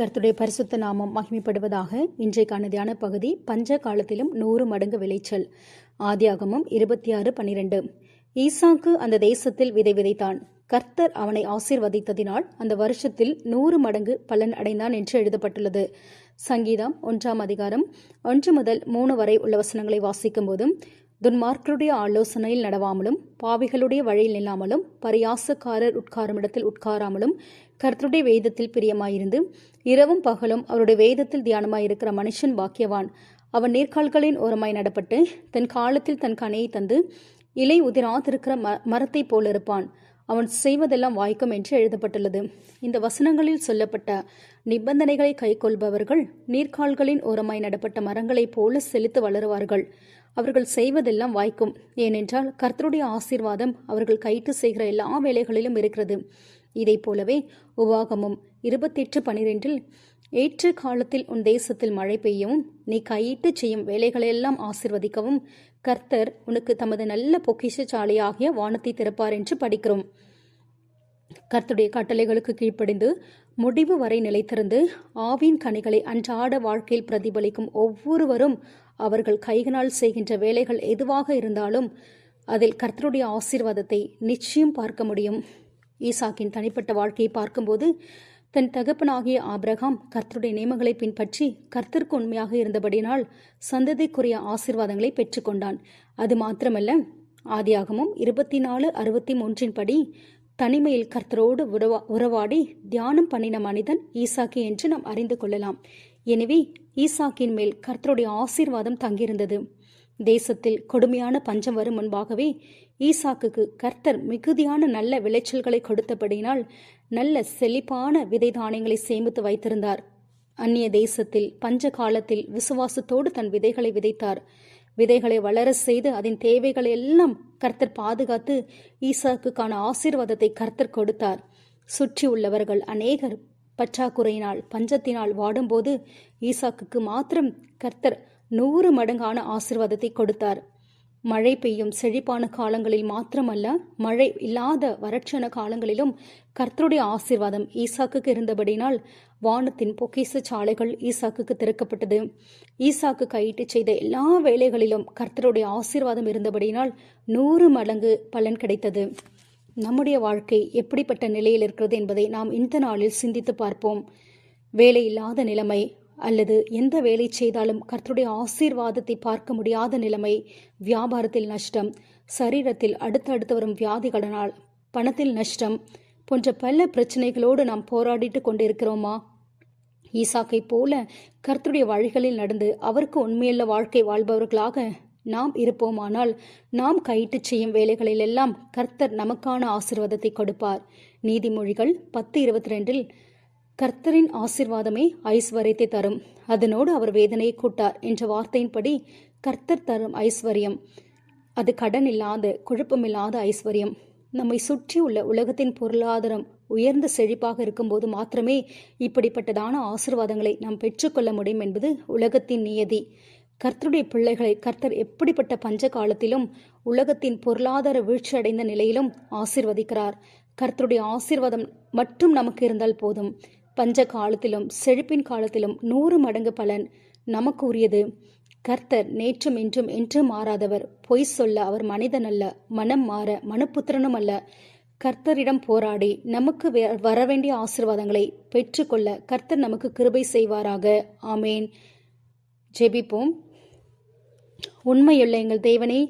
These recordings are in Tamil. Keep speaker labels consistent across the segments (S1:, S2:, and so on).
S1: கர்த்துடைய பரிசுத்த நாமம் மகிமைப்படுவதாக இன்றைக்கான தியான பகுதி பஞ்ச காலத்திலும் நூறு மடங்கு விளைச்சல். ஆதியாகமும் இருபத்தி ஆறு பனிரெண்டு ஈசாக்கு அந்த தேசத்தில் விதை விதைத்தான். கர்த்தர் அவனை ஆசீர்வதித்ததினால் அந்த வருஷத்தில் நூறு மடங்கு பலன் அடைந்தான் என்று எழுதப்பட்டுள்ளது. சங்கீதம் ஒன்றாம் அதிகாரம் ஒன்று முதல் மூணு வரை உள்ள வசனங்களை வாசிக்கும் போதும் துன்மார்க்கருடைய ஆலோசனையில் நடவாமலும் பாவிகளுடைய வழியில் நில்லாமலும் பரியாசக்காரர் உட்காரும் இடத்தில் உட்காராமலும் கர்த்தருடைய வேதத்தில் பிரியமாயிருந்து இரவும் பகலும் அவருடைய வேதத்தில் தியானமாயிருக்கிற மனுஷன் பாக்கியவான். அவன் நீர்க்கால்களின் ஓரமாய் நடப்பட்டு தன் காலத்தில் தன் கனையை தந்து இலை உதிராதிருக்கிற ம மரத்தை போல இருப்பான். அவன் செய்வதெல்லாம் வாய்க்கும் என்று எழுதப்பட்டுள்ளது. இந்த வசனங்களில் சொல்லப்பட்ட நிபந்தனைகளை கைக்கொள்பவர்கள் நீர்க்கால்களின் ஓரமாய் நடப்பட்ட மரங்களைப் போல செழித்து வளருவார்கள். அவர்கள் செய்வதெல்லாம் வாய்க்கும். ஏனென்றால் கர்த்தருடைய ஆசீர்வாதம் அவர்கள் கைட்டு செய்கிற எல்லா வேலைகளிலும் இருக்கிறது. இதை போலவே உவாகமும் இருபத்தெட்டு பனிரெண்டில் ஏற்ற காலத்தில் உன் தேசத்தில் மழை பெய்யவும் நீ கையிட்டு செய்யும் வேலைகளையெல்லாம் ஆசிர்வதிக்கவும் கர்த்தர் உனக்கு தமது நல்ல பொக்கிஷ சாலையாகிய வானத்தை திறப்பார் என்று படிக்கிறோம். கர்த்துடைய கட்டளைகளுக்கு கீழ்ப்படிந்து முடிவு வரை நிலைத்திருந்து ஆவின் கனிகளை அன்றாட வாழ்க்கையில் பிரதிபலிக்கும் ஒவ்வொருவரும் அவர்கள் கைகளால் செய்கின்ற வேலைகள் எதுவாக இருந்தாலும் அதில் கர்த்தருடைய ஆசீர்வாதத்தை நிச்சயம் பார்க்க முடியும். ஈசாக்கின் தனிப்பட்ட வாழ்க்கையை பார்க்கும்போது தன் தகப்பனாகிய ஆபிரகாம் கர்த்தருடைய நியமங்களை பின்பற்றி கர்த்தருக்கு உண்மையாக இருந்தபடினால் சந்ததிக்குரிய ஆசீர்வாதங்களை பெற்றுக்கொண்டான். அது மாத்திரமல்ல ஆதியாகமும் இருபத்தி நாலு அறுபத்தி மூன்றின் படி தனிமையில் கர்த்தரோடு உறவா உறவாடி தியானம் பண்ணின மனிதன் ஈசாக்கி என்று நாம் அறிந்து கொள்ளலாம். எனவே ஈசாக்கின் மேல் கர்த்தருடைய ஆசீர்வாதம் தங்கியிருந்தது. தேசத்தில் கொடுமையான பஞ்சம் வரும் முன்பாகவே ஈசாக்குக்கு கர்த்தர் மிகுதியான நல்ல விளைச்சல்களை கொடுத்தபடியினால் நல்ல செழிப்பான விதை தானியங்களை சேமித்து வைத்திருந்தார். அந்நிய தேசத்தில் பஞ்ச காலத்தில் விசுவாசத்தோடு தன் விதைகளை விதைத்தார். விதைகளை வளர செய்து அதன் தேவைகளை எல்லாம் கர்த்தர் பாதுகாத்து ஈசாக்குக்கான ஆசீர்வாதத்தை கர்த்தர் கொடுத்தார். சுற்றி உள்ளவர்கள் அநேகர் பற்றாக்குறையினால் பஞ்சத்தினால் வாடும்போது ஈசாக்குக்கு மாத்திரம் கர்த்தர் நூறு மடங்கான ஆசிர்வாதத்தை கொடுத்தார். மழை பெய்யும் செழிப்பான காலங்களில் மாத்திரமல்ல மழை இல்லாத வறட்சியான காலங்களிலும் கர்த்தருடைய ஆசிர்வாதம் ஈசாக்குக்கு இருந்தபடினால் வானத்தின் பொக்கிச சாலைகள் ஈசாக்குக்கு திறக்கப்பட்டது. ஈசாக்கு கையிட்டு செய்த எல்லா வேலைகளிலும் கர்த்தருடைய ஆசீர்வாதம் இருந்தபடினால் நூறு மடங்கு பலன் கிடைத்தது. நம்முடைய வாழ்க்கை எப்படிப்பட்ட நிலையில் இருக்கிறது என்பதை நாம் இந்த நாளில் சிந்தித்து பார்ப்போம். வேலை இல்லாத நிலைமை அல்லது எந்த வேலை செய்தாலும் கர்த்தருடைய ஆசீர்வாதத்தை பார்க்க முடியாத நிலைமை வியாபாரத்தில் நஷ்டம் சரீரத்தில் அடுத்தடுத்து வரும் வியாதிகளினால் பணத்தில் நஷ்டம் போன்ற பல பிரச்சனைகளோடு நாம் போராடிட்டு கொண்டிருக்கிறோமா? ஈசாக்கை போல கர்த்தருடைய வழிகளில் நடந்து அவருக்கு உண்மையுள்ள வாழ்க்கை வாழ்பவர்களாக நாம் இருப்போமானால் நாம் கையிட்டு செய்யும் வேலைகளில் எல்லாம் கர்த்தர் நமக்கான ஆசிர்வாதத்தை கொடுப்பார். நீதிமொழிகள் பத்து இருபத்தி ரெண்டில் கர்த்தரின் ஆசிர்வாதமே ஐஸ்வர்யத்தை தரும். அதனோடு அவர் வேதனையை கூட்டார் என்ற வார்த்தையின்படி கர்த்தர் தரும் ஐஸ்வர்யம். அது கடன் இல்லாத குழப்பமில்லாத ஐஸ்வர்யம். நம்மை சுற்றி உள்ள உலகத்தின் பொருளாதாரம் உயர்ந்த செழிப்பாக இருக்கும்போது மாத்திரமே இப்படிப்பட்டதான ஆசிர்வாதங்களை நாம் பெற்றுக்கொள்ள முடியும் என்பது உலகத்தின் நியதி. கர்த்தருடைய பிள்ளைகளை கர்த்தர் எப்படிப்பட்ட பஞ்ச காலத்திலும் உலகத்தின் பொருளாதார வீழ்ச்சி அடைந்த நிலையிலும் ஆசிர்வதிக்கிறார். கர்த்தருடைய ஆசிர்வாதம் மட்டும் நமக்கு இருந்தால் போதும். பஞ்ச காலத்திலும் செழிப்பின் காலத்திலும் நூறு மடங்கு பலன் நமக்கு உரியது கர்த்தர் நேற்றும் இன்றும் என்று மாறாதவர். பொய் சொல்ல அவர் மனிதன் அல்ல மனம் மாற மனுப்புத்திரனும் அல்ல. கர்த்தரிடம் போராடி நமக்கு வரவேண்டிய ஆசிர்வாதங்களை பெற்றுக்கொள்ள கர்த்தர் நமக்கு கிருபை செய்வாராக. ஆமேன். ஜெபிப்போம். உண்மையுள்ள எங்கள் தேவனை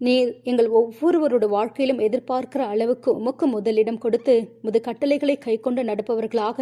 S1: நீர் எங்கள் ஒவ்வொருவரோட வாழ்க்கையிலும் எதிர்பார்க்கிற அளவுக்கு உமக்கு முதலிடம் கொடுத்து முது கட்டளைகளை கை கொண்டு நடப்பவர்களாக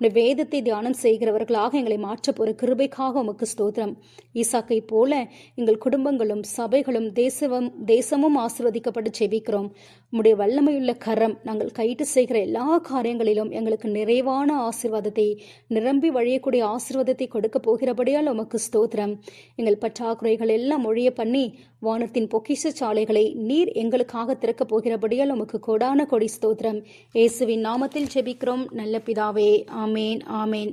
S1: உடைய வேதத்தை தியானம் செய்கிறவர்களாக எங்களை மாற்ற போகிற கிருபைக்காக உமக்கு ஸ்தோத்திரம். ஈசாக்கை போல எங்கள் குடும்பங்களும் சபைகளும் தேசமும் தேசமும் ஆசிர்வதிக்கப்பட்டு செவிக்கிறோம் உம்முடைய வல்லமையுள்ள கரம் நாங்கள் கைட்டு செய்கிற எல்லா காரியங்களிலும் எங்களுக்கு நிறைவான ஆசிர்வாதத்தை நிரம்பி வழியக்கூடிய ஆசிர்வாதத்தை கொடுக்க போகிறபடியால் உமக்கு ஸ்தோத்திரம். எங்கள் பற்றாக்குறைகள் எல்லாம் மொழிய பண்ணி வானத்தின் பொக்கிஷ சாலைகளை நீர் எங்களுக்காக திறக்கப் போகிறபடியால் உமக்கு கொடான கொடி ஸ்தோத்திரம். இயேசுவின் நாமத்தில் செபிக்கிறோம் நல்ல பிதாவே ஆமேன் ஆமேன்.